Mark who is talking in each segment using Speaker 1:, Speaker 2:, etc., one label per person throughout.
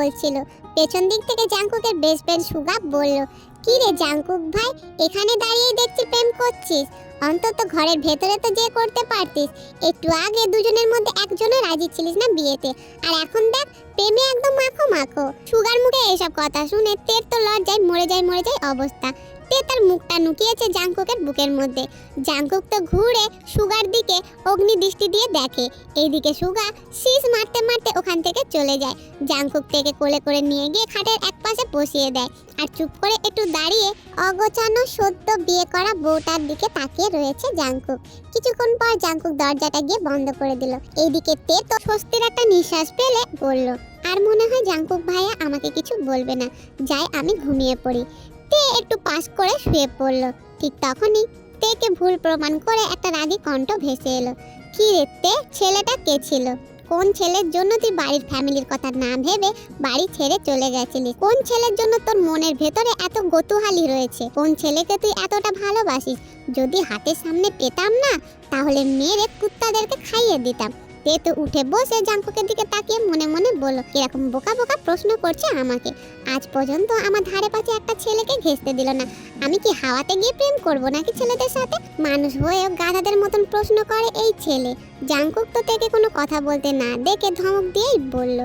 Speaker 1: বলছিল। পেছন দিক থেকে জাঙ্কুকের বেশ বেশ সুগা বলল, কি রে জাঙ্কুক ভাই, এখানে দাঁড়িয়ে দেখছি প্রেম করছিস। অন্তত ঘরের ভেতরে তো যে করতে পারতিস। একটু আগে দুজনের মধ্যে একজনও রাজি ছিলিস না বিয়েতে। আর এখন দেখ, প্রেমে একদম মাখো মাখো। সুগার মুখে এসব কথা শুনে তের তো লজ্জায় মরে যায় মরে যায় অবস্থা। তে তার মুখটা নুকিয়েছে জাঙ্কুকের বুকের মধ্যে। জাঙ্কুক তো ঘুরে সুগার দিকে অগ্নি দৃষ্টি দিয়ে দেখে। এইদিকে সুগা শীষ মারতে মারতে ওখান থেকে চলে যায়। জাঙ্কুক থেকে কোলে করে নিয়ে গিয়ে খাটের এক পাশে বসিয়ে দেয় আর চুপ করে একটু দাঁড়িয়ে অগোছানো সদ্য বিয়ে করা বউটার দিকে তাকিয়ে রয়েছে জাঙ্কুক কিছুক্ষণ পর জাঙ্কুক দরজাটা গিয়ে বন্ধ করে দিল। এইদিকে তে তো স্বস্তির একটা নিঃশ্বাস পেলে বলল, আর মনে হয় জাঙ্কুক ভাইয়া আমাকে কিছু বলবে না। যাই আমি ঘুমিয়ে পড়ি। তে একটু পাস করে শুয়ে পড়ল। ঠিক তখনই তেকে ভুল প্রমাণ করে একটা রাগী কণ্ঠ ভেসে এলো। কি রে তে, ছেলেটা কে ছিল? কোন ছেলের জন্য তুই বাড়ির ফ্যামিলির কথা না ভেবে বাড়ি ছেড়ে চলে গেছিলি কোন ছেলের জন্য তোর মনের ভেতরে এত গতুহালি রয়েছে? কোন ছেলেকে তুই এতটা ভালোবাসিস? যদি হাতের সামনে পেতাম না, তাহলে মেরে কুত্তাদেরকে খাইয়ে দিতাম। তে তো উঠে বসে জাঙ্কুকের দিকে তাকিয়ে মনে মনে বলল, কীরকম বোকা বোকা প্রশ্ন করছে আমাকে। আজ পর্যন্ত আমার ধারে পাশে একটা ছেলেকে ঘেঁচতে দিল না। আমি কি হাওয়াতে গিয়ে প্রেম করব নাকি ছেলেদের সাথে? মানুষ হয়েও গাধাদের মতন প্রশ্ন করে এই ছেলে। জাঙ্কুক তো থেকে কোনো কথা বলতে না দেখে ধমক দিয়েই বলল,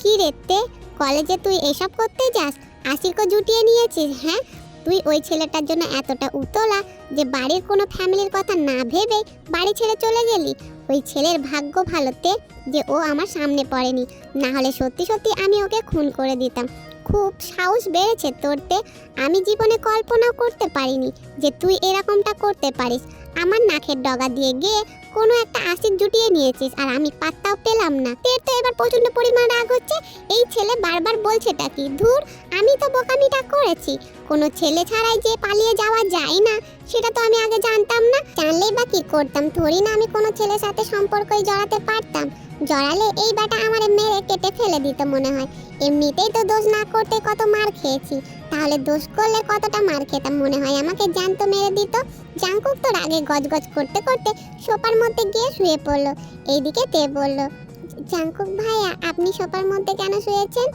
Speaker 1: কি রে তে, কলেজে তুই এসব করতে যাস? আশিকও জুটিয়ে নিয়েছিস হ্যাঁ? তুই ওই ছেলেটার জন্য এতটা উতলা যে বাড়ির কোনো ফ্যামিলির কথা না ভেবে বাড়ি ছেড়ে চলে গেলি। ওই ছেলের ভাগ্য ভালোতে যে ও আমার সামনে পড়েনি। না হলে সত্যি সত্যি আমি ওকে খুন করে দিতাম। খুব সাহস বেড়েছে তোরতে আমি জীবনে কল্পনাও করতে পারিনি যে তুই এরকমটা করতে পারিস। আমার নাকের ডগা দিয়ে গিয়ে কোনো একটা আশির জুটিয়ে নিয়েছিস আর আমি পাত্তাও পেলাম না। তোর তো এবার প্রচণ্ড পরিমাণ রাগ হচ্ছে, এই ছেলে বারবার বলছেটা কি? ধুর, আমি তো বোকামিটা করেছি। কোনো ছেলে ছাড়াই যে পালিয়ে যাওয়া যায় না, সেটা তো আমি আগে জানতাম না। জানলেই বা কি করতাম? থরি না আমি কোনো ছেলের সাথে সম্পর্কই জড়াতে পারতাম। জড়ালে এই ব্যাটা আমার মেরে কেটে ফেলে দিত মনে হয়। এমনিতেই তো দোষ না করতে কত মার খেয়েছি। তাহলে দোষ করলে কতটা মার খেতাম মনে হয়? আমাকে জ্যান্ত মেরে দিত। জাঙ্কুক তো রাগে গজগজ করতে করতে সোপার মধ্যে গিয়ে শুয়ে পড়ল। এইদিকে তে বলল জাঙ্কুক ভাইয়া, আপনি সবার মধ্যে কেন শুয়েছেন?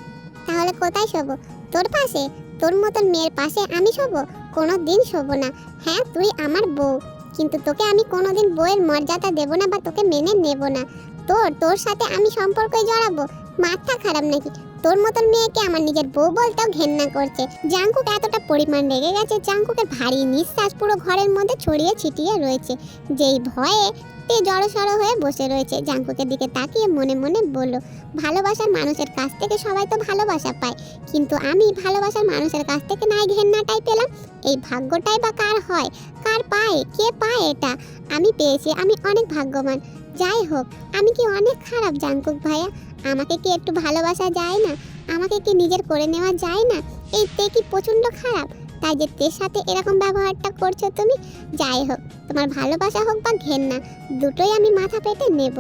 Speaker 1: তাহলে কোথায় শোবো? তোর পাশে? তোর মতন মেয়ের পাশে আমি শোবো? কোনো দিন শোবো না। হ্যাঁ তুই আমার বউ। কিন্তু তোকে আমি কোনোদিন বউয়ের মর্যাদা দেবো না বা তোকে মেনে নেব না। তোর তোর সাথে আমি সম্পর্কে জড়াবো। মাথা খারাপ নাকি? তোর মতন মেয়েকে আমার নিজের বউ বলতেও ঘেন্না করছে। জাঙ্কুক এতটা পরিমাণ রেগে গেছে, জাঙ্কুকের ভারী নিঃশ্বাস পুরো ঘরের মধ্যে ছড়িয়ে ছিটিয়ে রয়েছে। যেই ভয়ে তে জড়সড় হয়ে বসে রয়েছে, জাঙ্কুকের দিকে তাকিয়ে মনে মনে বলল, ভালোবাসার মানুষের কাছ থেকে সবাই তো ভালোবাসা পায়, কিন্তু আমি ভালোবাসার মানুষের কাছ থেকে নাই ঘেন্নাটাই পেলাম। এই ভাগ্যটাই বা কার হয়? কার পায়? কে পায় এটা? আমি পেয়েছি, আমি অনেক ভাগ্যবান। যাই হোক, আমি কি অনেক খারাপ, জাঙ্কুক ভাইয়া? আমাকে কি একটু ভালোবাসা যায় না? আমাকে কি নিজের করে নেওয়া যায় না? এই তে কি প্রচণ্ড খারাপ? তাই যে তের সাথে এরকম ব্যবহারটা করছ তুমি? যাই হোক, তোমার ভালোবাসা হোক বা ঘেন্না, দুটোই আমি মাথা পেতে নেব।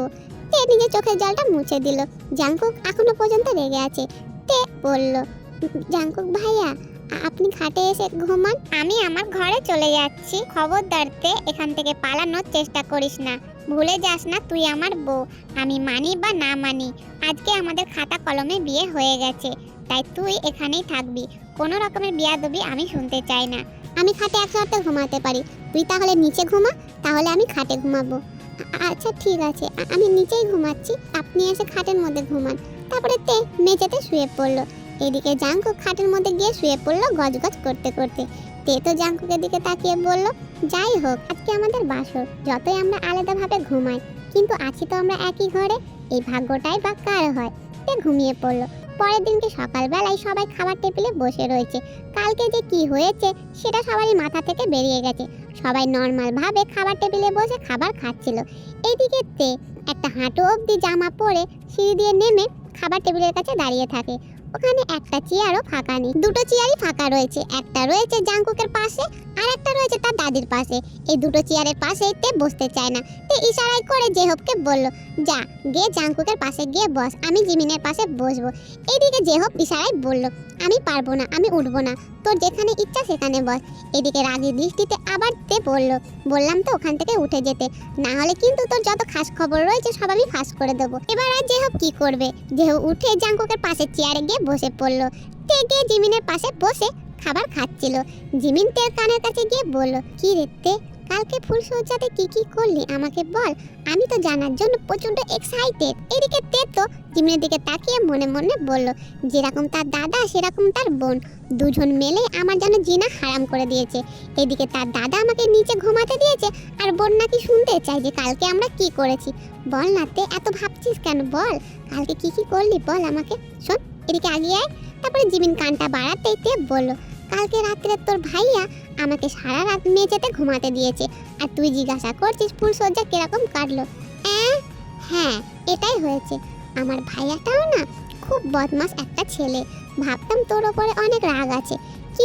Speaker 1: তে নিজের চোখের জলটা মুছে দিল। জাঙ্কুক এখনও পর্যন্ত রেগে আছে। তে বলল জাঙ্কুক ভাইয়া আপনি খাটে এসে ঘুমান। আমি আমার ঘরে চলে যাচ্ছি। খবরদার তে, এখান থেকে পালানোর চেষ্টা করিস না। ভুলে যাস না তুই আমার বউ। আমি মানি বা না মানি, আজকে আমাদের খাতা কলমে বিয়ে হয়ে গেছে, তাই তুই এখানেই থাকবি। কোনো রকমের বিয়া দবি আমি শুনতে চাই না। আমি খাটে এক একসাথে ঘুমাতে পারি। তুই তাহলে নিচে ঘুমা, তাহলে আমি খাটে ঘুমাবো। আচ্ছা ঠিক আছে। আমি নিচেই ঘুমাচ্ছি, আপনি এসে খাটের মধ্যে ঘুমান। তারপরে তে মেঝেতে শুয়ে পড়ল। এদিকে জাঙ্কু খাটের মধ্যে গিয়ে শুয়ে পড়ল গজগজ করতে করতে। তে তো জাঙ্কুকের দিকে তাকিয়ে বলল, যাই হোক, আজকে আমাদের বাসর, যতই আমরা আলাদাভাবে ঘুমাই। কিন্তু আছি তো আমরা একই ঘরে, এই ভাগ্যটাই বা কার হয়? তে ঘুমিয়ে পড়ল। পরের দিনকে সকালবেলায় সবাই খাবার টেবিলে বসে রয়েছে। কালকে যে কি হয়েছে, সেটা সবারই মাথা থেকে বেরিয়ে গেছে। সবাই নর্মালভাবে খাবার টেবিলে বসে খাবার খাচ্ছিল। এইদিকে তে, একটা হাঁটু অবধি জামা পরে সিঁড়ি দিয়ে নেমে খাবার টেবিলের কাছে দাঁড়িয়ে থাকে। ওখানে একটা চেয়ারও ফাঁকা নেই। দুটো চেয়ারই ফাঁকা রয়েছে। একটা রয়েছে জাঙ্কুকের পাশে আর একটা রয়েছে তার দাদির পাশে। এই দুটো চেয়ারের পাশেই তে বসতে চায় না। তে ইশারায় করে জেহবকে বলল, যা, গিয়ে জাঙ্কুকের পাশে গিয়ে বস। আমি জিমিনের পাশে বসবো। এদিকে জেহব ইশারায় বলল, আমি পারব না, আমি উঠবো না। তোর যেখানে ইচ্ছা সেখানে বস। এদিকে রাগী দৃষ্টিতে আবার তে বলল, বললাম তো ওখান থেকে উঠে যেতে। না হলে কিন্তু তোর যত খাস খবর রয়েছে সব আমি ফাঁস করে দেবো। এবার আর জেহব কি করবে? জেহব উঠে জাঙ্কুকের পাশে চেয়ারে গিয়ে বসে পড়ল। তে গিয়ে জিমিনের পাশে বসে খাবার খাচ্ছিল। জিমিন তের কানের কাছে গিয়ে বলল, কি রে তে, কালকে ফুলসজ্জাতে কি কি করলি আমাকে বল? আমি তো জানার জন্য প্রচণ্ড এক্সাইটেড এদিকে তে তো জিমিনের দিকে তাকিয়ে মনে মনে বলল, যেরকম তার দাদা, সেরকম তার বোন। দুজন মেলে আমার যেন জিনা হারাম করে দিয়েছে। এদিকে তার দাদা আমাকে নিচে ঘুমাতে দিয়েছে আর বোন নাকি শুনতে চাই যে কালকে আমরা কি করেছি। বল না তে, এত ভাবছিস কেন বল? কালকে কি কি করলি বল আমাকে? শোন এদিকে আগিয়ে তারপরে জিমিন কানটা বাড়াতে তে বলল, কালকে রাত্রে তোর ভাইয়া আমাকে সারা রাত মেঝেতে ঘুমাতে দিয়েছে, আর তুই জিজ্ঞাসা করছিস ফুল ফুলসজ্জা কীরকম কাটলো? হ্যাঁ এটাই হয়েছে। আমার ভাইয়াটাও না খুব বদমাস একটা ছেলে। ভাবতাম তোর ওপরে অনেক রাগ আছে।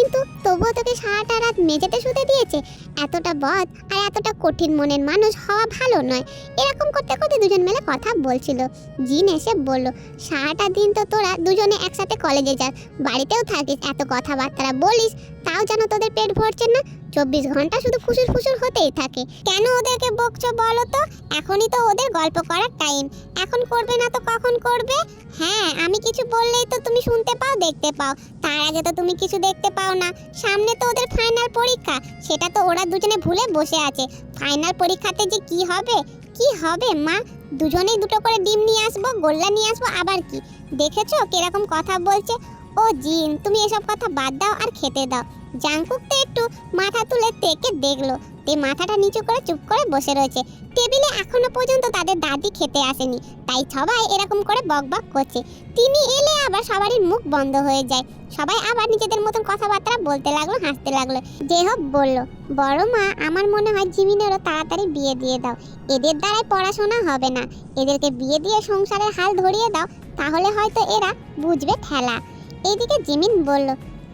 Speaker 1: কিন্তু তবুও তোকে সারাটা রাত মেঝেতে শুতে দিয়েছে। এতটা বদ আর এতটা কঠিন মনের মানুষ হওয়া ভালো নয়। এরকম করতে করতে দুজন মিলে কথা বলছিল। জিন এসে বলল, সারাটা দিন তো তোরা দুজনে একসাথে কলেজে যাস, বাড়িতেও থাকিস, এত কথাবার্তা বলিস, তাও যেন তোদের পেট ভরছে না। চব্বিশ ঘণ্টা শুধু ফুসুর ফুসুর হতেই থাকে। কেন ওদেরকে বকছো বলো তো? এখনই তো ওদের গল্প করার টাইম এখন করবে না তো কখন করবে? হ্যাঁ আমি কিছু বললেই তো তুমি শুনতে পাও, দেখতে পাও। তার আগে তো তুমি কিছু দেখতে পাও না। সামনে তো ওদের ফাইনাল পরীক্ষা। সেটা তো ওরা দুজনে ভুলে বসে আছে। ফাইনাল পরীক্ষাতে যে কি হবে? কি হবে, মা? দুজনেই দুটো করে ডিম নিয়ে আসব, গোল্লা নিয়ে আসব, আবার কি? দেখেছ কীরকম কথা বলছে? ও জিন, তুমি এসব কথা বাদ দাও আর খেতে দাও। জাংকুক তো একটু মাথা তুলে তেকে দেখল। তে মাথাটা নিচু করে চুপ করে বসে রয়েছে। টেবিলে এখনও পর্যন্ত তাদের দাদি খেতে আসেনি। তাই সবাই এরকম করে বকবক করছে। তিনি এলে আবার সবারই মুখ বন্ধ হয়ে যায়। সবাই আবার নিজেদের মতন কথাবার্তা বলতে লাগল, হাসতে লাগল। যে হোক, বলল, বড় মা, আমার মনে হয় জিমিনেরও তাড়াতাড়ি বিয়ে দিয়ে দাও। এদের দ্বারাই পড়াশোনা হবে না। এদেরকে বিয়ে দিয়ে সংসারের হাল ধরিয়ে দাও, তাহলে হয়তো এরা বুঝবে ঠেলা। এদিকে জিমিন বলল,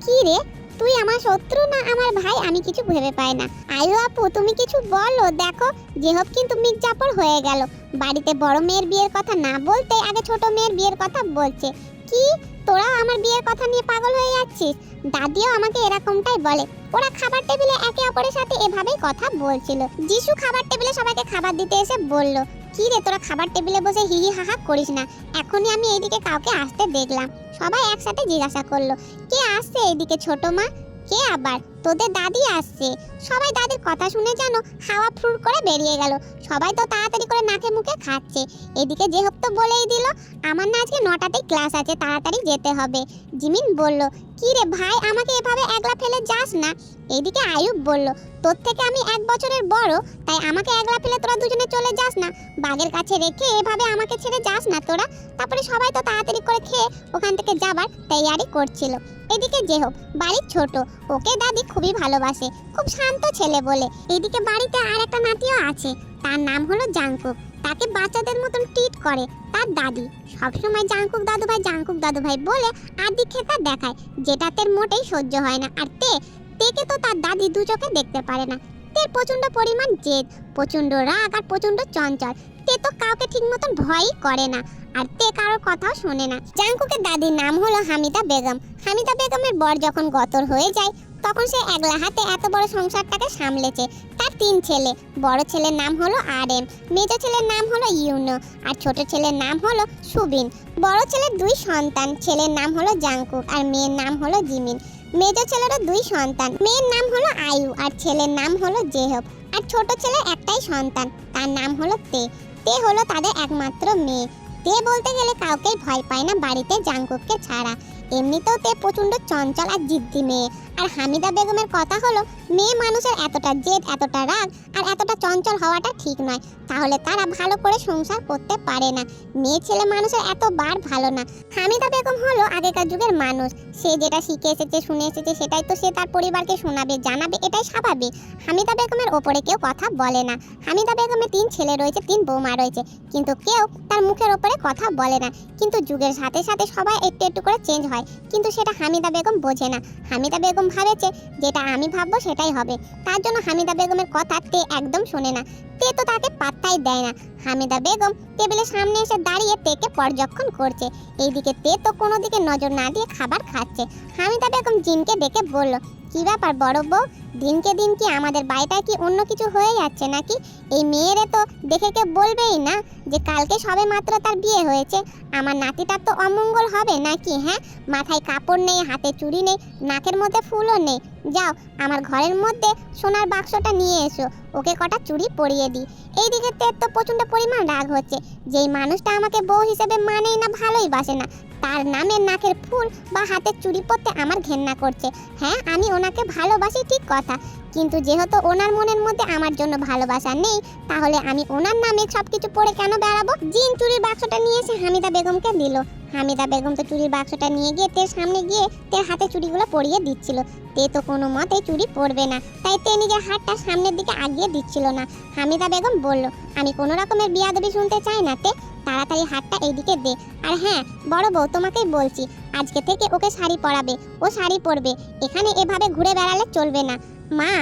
Speaker 1: কি রে, তুই আমার শত্রু না আমার ভাই? আমি কিছু ভেবে পাই না। আয়ু আপু, তুমি কিছু বলো, দেখো যেহব কিন্তু মির্জাপুর হয়ে গেল। বাড়িতে বড় মেয়ের বিয়ের কথা না বলতে আগে ছোট মেয়ের বিয়ের কথা বলছে। কি? তোরা আমার বিয়ের কথা নিয়ে পাগল হয়ে যাচ্ছিস? দাদিও আমাকে এরকমটাই বলে। ওরা খাবার টেবিলে একে অপরের সাথে এভাবেই কথা বলছিল। যিশু খাবার টেবিলে সবাইকে খাবার দিতে এসে বলল কি রে, তোরা খাবার টেবিলে বসে হি হি হাহা করিস না? এখনই আমি এইদিকে কাউকে আসতে দেখলাম। সবাই একসাথে জিজ্ঞাসা করল, কে আসছে এইদিকে ছোট মা? কে আবার? তোদের দাদি আসছে। সবাই দাদির কথা শুনে যেন হাওয়া ফ্রুর করে বেরিয়ে গেল। সবাই তো তাড়াতাড়ি করে নাকে মুখে খাচ্ছে। এদিকে যে হোক তো বলেই দিল, আমার না আজকে নটাতেই ক্লাস আছে, তাড়াতাড়ি যেতে হবে। জিমিন বলল, কি রে ভাই, আমাকে এভাবে একলা ফেলে যাস না? এদিকে আয়ুব বলল, তোর থেকে আমি এক বছরের বড়, তাই আমাকে একলা ফেলে তোরা দুজনে চলে যাস না। বাঘের কাছে রেখে এভাবে আমাকে ছেড়ে যাস না তোরা। তারপরে সবাই তো তাড়াতাড়ি করে খেয়ে ওখান থেকে যাবার তৈয়ারি করছিল। এদিকে যে হোক বাড়ির ছোট, ওকে দাদি খুবই ভালোবাসে, খুব শান্ত ছেলে বলে। এদিকে বাড়িতে আর একটা নাতিও আছে, তার নাম হলো জাংকুক। তাকে বাচ্চাদের মতন ট্রিট করে তার দাদি। সবসময় জাংকুক দাদু ভাই জাংকুক দাদু ভাই বলে আদি খেতা দেখায় যেটা তের মোটেই সহ্য হয় না। আর তে তেকে তো তার দাদি দু চোখে দেখতে পারে না। তের প্রচণ্ড পরিমাণ জেদ প্রচণ্ড রাগ আর প্রচণ্ড চঞ্চল। তে তো কাউকে ঠিক মতন ভয়ই করে না, আর তে কারোর কথাও শোনে না। জাংকুকের দাদির নাম হলো হামিদা বেগম। হামিদা বেগমের বর যখন গতর হয়ে যায়, তখন সে একলা হাতে এত বড় সংসারটাকে সামলেছে। তার তিন ছেলে, বড় ছেলের নাম হলো আর এম মেজো ছেলের নাম হলো ইউনো, আর ছোট ছেলের নাম হলো সুবিন। বড় ছেলের দুই সন্তান, ছেলের নাম হলো জাংকুক আর মেয়ের নাম হলো জিমিন। মেজো ছেলেরও দুই সন্তান। মেয়ের নাম হলো আয়ু আর ছেলের নাম হলো জেহব। আর ছোট ছেলে একটাই সন্তান, তার নাম হলো তে। তে হলো তাদের একমাত্র মেয়ে। তে বলতে গেলে কাউকেই ভয় পায় না, বাড়িতে জাঙ্কুককে ছাড়া। এমনিতেও তে প্রচণ্ড চঞ্চল আর জিদ্দি মেয়ে। আর হামিদা বেগমের কথা হলো, মেয়ে মানুষের এতটা জেদ, এতটা রাগ আর এতটা চঞ্চল হওয়াটা ঠিক নয়। তাহলে তারা ভালো করে সংসার করতে পারে না। মেয়ে ছেলে মানুষের এত বার ভালো না। হামিদা বেগম হলো আগেকার যুগের মানুষ। সে যেটা শিখে এসেছে, শুনে এসেছে, সেটাই তো সে তার পরিবারকে শোনাবে, জানাবে, এটাই স্বাভাবিক। হামিদা বেগমের ওপরে কেউ কথা বলে না। হামিদা বেগমের তিন ছেলে রয়েছে, তিন বৌমা রয়েছে। কিন্তু কেউ তার মুখের ওপরে কথা বলে না। কিন্তু যুগের সাথে সাথে সবাই একটু একটু করে চেঞ্জ হয়। হয়। কিন্তু সেটা হামিদা বেগম বোঝে না। হামিদা বেগম ভাবেছে, যেটা আমি ভাববো সেটাই হবে। তার জন্য হামিদা বেগমের কথা তে একদম শোনে না। তে তো তাকে পাত্তাই দেয় না। হামিদা বেগম টেবিলের সামনে এসে দাঁড়িয়ে তেকে পর্যবেক্ষণ করছে। এইদিকে তে তো কোনো দিকে নজর না দিয়ে খাবার খাচ্ছে। হামিদা বেগম জিনকে ডেকে বলল, কি ব্যাপার বড় বউ? দিনকে দিন কি আমাদের বাড়িটা কি অন্য কিছু হয়ে যাচ্ছে নাকি? এই মেয়েরে তো দেখে কে বলবেই না। যে কালকে সবে মাত্র তার বিয়ে হয়েছে, আমার নাতিটার তো অমঙ্গল হবে নাকি হ্যাঁ? মাথায় কাপড় নেই, হাতে চুড়ি নেই, নাকের মধ্যে ফুলও নেই। যাও, আমার ঘরের মধ্যে সোনার বাক্সটা নিয়ে এসো, ওকে কটা চুড়ি পরিয়ে দিই। এইদিকে তের তো প্রচণ্ড পরিমাণ রাগ হচ্ছে। যেই মানুষটা আমাকে বউ হিসেবে মানেই না, ভালোই বাসে না। তার নামে নাকের ফুল বা হাতের চুড়ি পরতে আমার ঘেন্না করছে। হ্যাঁ আমি ওনাকে ভালোবাসি, ঠিক কথা। কিন্তু যেহেতু ওনার মনের মধ্যে আমার জন্য ভালোবাসা নেই, তাহলে আমি ওনার নামে সব কিছু পড়ে কেন বেড়াবো? জিন চুরির বাক্সটা নিয়ে এসে হামিদা বেগমকে দিল। হামিদা বেগম তো চুরির বাক্সটা নিয়ে গিয়ে তের সামনে গিয়ে তের হাতে চুড়িগুলো পরিয়ে দিচ্ছিল। তে তো কোনো মতে চুড়ি পরবে না, তাই তে নিজের হাতটা সামনের দিকে আগিয়ে দিচ্ছিল না। হামিদা বেগম বলল, আমি কোনো রকমের বিয়াদবি শুনতে চাই না তে, তাড়াতাড়ি হাতটা এইদিকে দে। আর হ্যাঁ বড় বউ তোমাকেই বলছি, আজকে থেকে ওকে শাড়ি পরাবে, ও শাড়ি পরবে, এখানে এভাবে ঘুরে বেড়ালে চলবে না। মা,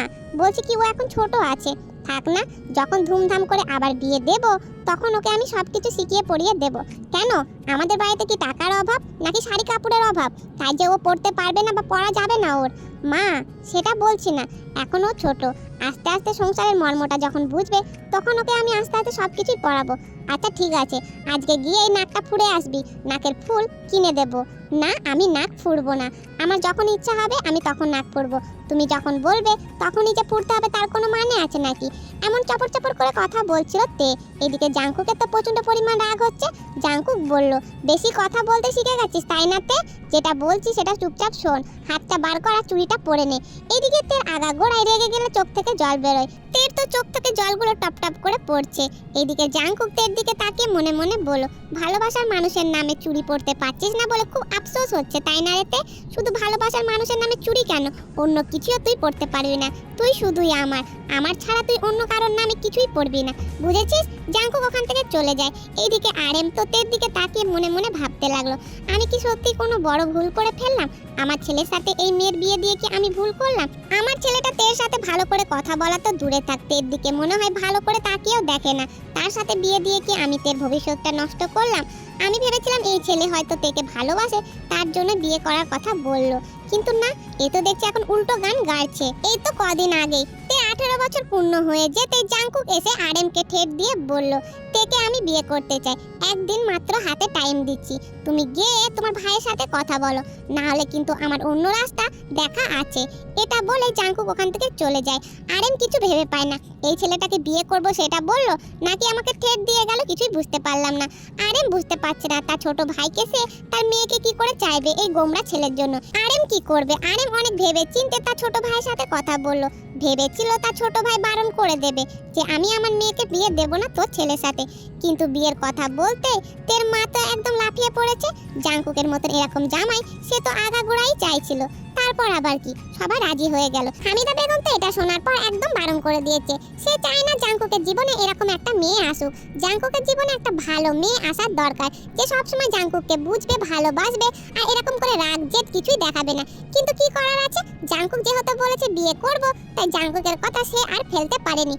Speaker 1: বলছি কি ও এখন ছোট আছে। থাক না, যখন ধুমধাম করে আবার বিয়ে দেব, তখন ওকে আমি সব কিছু শিখিয়ে পড়িয়ে দেব। কেন? আমাদের বাড়িতে কি টাকার অভাব নাকি শাড়ি কাপড়ের অভাব? তাই যে ও পড়তে পারবে না বা পড়া যাবে না ওর। মা, সেটা বলছি না এখনও ছোট। আস্তে আস্তে সংসারের মর্মটা যখন বুঝবে, তখন ওকে আমি আস্তে আস্তে সব কিছুই পড়াবো। আচ্ছা ঠিক আছে, আজকে গিয়ে এই নাকটা ফুঁড়ে আসবি, নাকের ফুল কিনে দেব। না, আমি নাক ফুঁড়বো না। আমার যখন ইচ্ছা হবে, আমি তখন নাক ফুঁড়বো। তুমি যখন বলবে, তখনই যে ফুঁড়তে হবে তার কোনো মানে আছে নাকি? এমন চপর চপর করে কথা বলছিল তে। এদিকে জাঙ্কুকের তো প্রচণ্ড পরিমাণ রাগ হচ্ছে। জাঙ্কুক বলল, বেশি কথা বলতে শিখে গেছিস, তাই না তে? যেটা বলছি সেটা চুপচাপ শোন। হাতটা বার করা চুড়িটা পরে নে। এদিকে তের আগা গোড়ায় রেগে গেলে চোখ থেকে জল বেরোয়। তের তো চোখ থেকে জলগুলো টপ টপ করে পড়ছে। এদিকে জাঙ্কুক তের দিকে তাকিয়ে মনে মনে বলো ভালোবাসার মানুষের নামে চুরি পড়তে পারছিস না বলে খুব আফসোস হচ্ছে, তাই না রেতে? শুধু ভালোবাসার মানুষের নামে চুরি কেন? অন্য কিছুও তুই পড়তে পারবি না। তুই শুধুই আমার। আমার ছাড়া তুই অন্য কারোর নামে কিছুই পড়বি না। বুঝেছিস? জাঙ্কুক ওখান থেকে চলে যায়। এইদিকে আরেম তো তের দিকে তাকিয়ে মনে মনে ভাবতে লাগল, আমি কি সত্যি কোনো বড় ভুল করে ফেললাম? আমার ছেলের সাথে এই মেয়ের বিয়ে দিয়ে কি আমি ভুল করলাম? আমার ছেলেটা তের সাথে ভালো করে কথা বলা তো দূরে থাক, তের দিকে মনে হয় ভালো করে তাকিয়েও দেখে না। তার সাথে বিয়ে দিয়ে কি আমি তের ভবিষ্যৎটা নষ্ট করলাম? আমি ভেবেছিলাম এই ছেলে হয়তো তেকে ভালোবাসে, তার জন্য বিয়ে করার কথা বলল। কিন্তু না, এ তো দেখছি এখন উল্টো গান গাইছে এই তো কদিন আগেই। তে আঠেরো বছর পূর্ণ হয়ে যেতে জাঙ্কুক এসে আরএমকে ঠেট দিয়ে বলল তেকে আমি বিয়ে করতে চাই। একদিন মাত্র হাতে টাইম দিচ্ছি। তুমি গিয়ে তোমার ভাইয়ের সাথে কথা বলো। না হলে কিন্তু আমার অন্য রাস্তা দেখা আছে। এটা বলে জাঙ্কুক ওখান থেকে চলে যায়। আরএম কিছু ভেবে পায় না। এই ছেলেটাকে বিয়ে করব সেটা বলল, নাকি আমাকে ঠেট দিয়ে গেল কিছুই বুঝতে পারলাম না। আরএম বুঝতে পারছে না, তার ছোট ভাইকে সে তার মেয়েকে কি করে চাইবে এই গোমরা ছেলের জন্য। আরএম কি করবে? আরএম অনেক ভেবে চিনতে তার ছোট ভাইয়ের সাথে কথা বলল। ভেবেছিল তার ছোট ভাই বারণ করে দেবে যে আমি আমার মেয়েকে বিয়ে দেব না তোর ছেলের সাথে। কিন্তু বিয়ের কথা বলতে তের মা তো একদম লাফিয়ে পড়েছে জাঙ্কুকের মতন এরকম জামাই, সে তো আগাগোড়াই চাইছিল। তারপর আবার কি? সবাই রাজি হয়ে গেল। হামিদা বেগম তো এটা শোনার পর একদম বারণ করে দিয়েছে। সে চায় না জাঙ্কুকের জীবনে এরকম একটা মেয়ে আসুক। জাঙ্কুকের জীবনে একটা ভালো মেয়ে আসার দরকার। যে সবসময় জাঙ্কুককে বুঝবে, ভালোবাসবে, আর এরকম করে রাগ জেদ কিছুই দেখাবে না। কিন্তু কি করার আছে? জাঙ্কুক যেহেতু বলেছে বিয়ে করব, তাই জাঙ্কুকের কথা সে আর ফেলতে পারেনি।